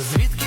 Звідки?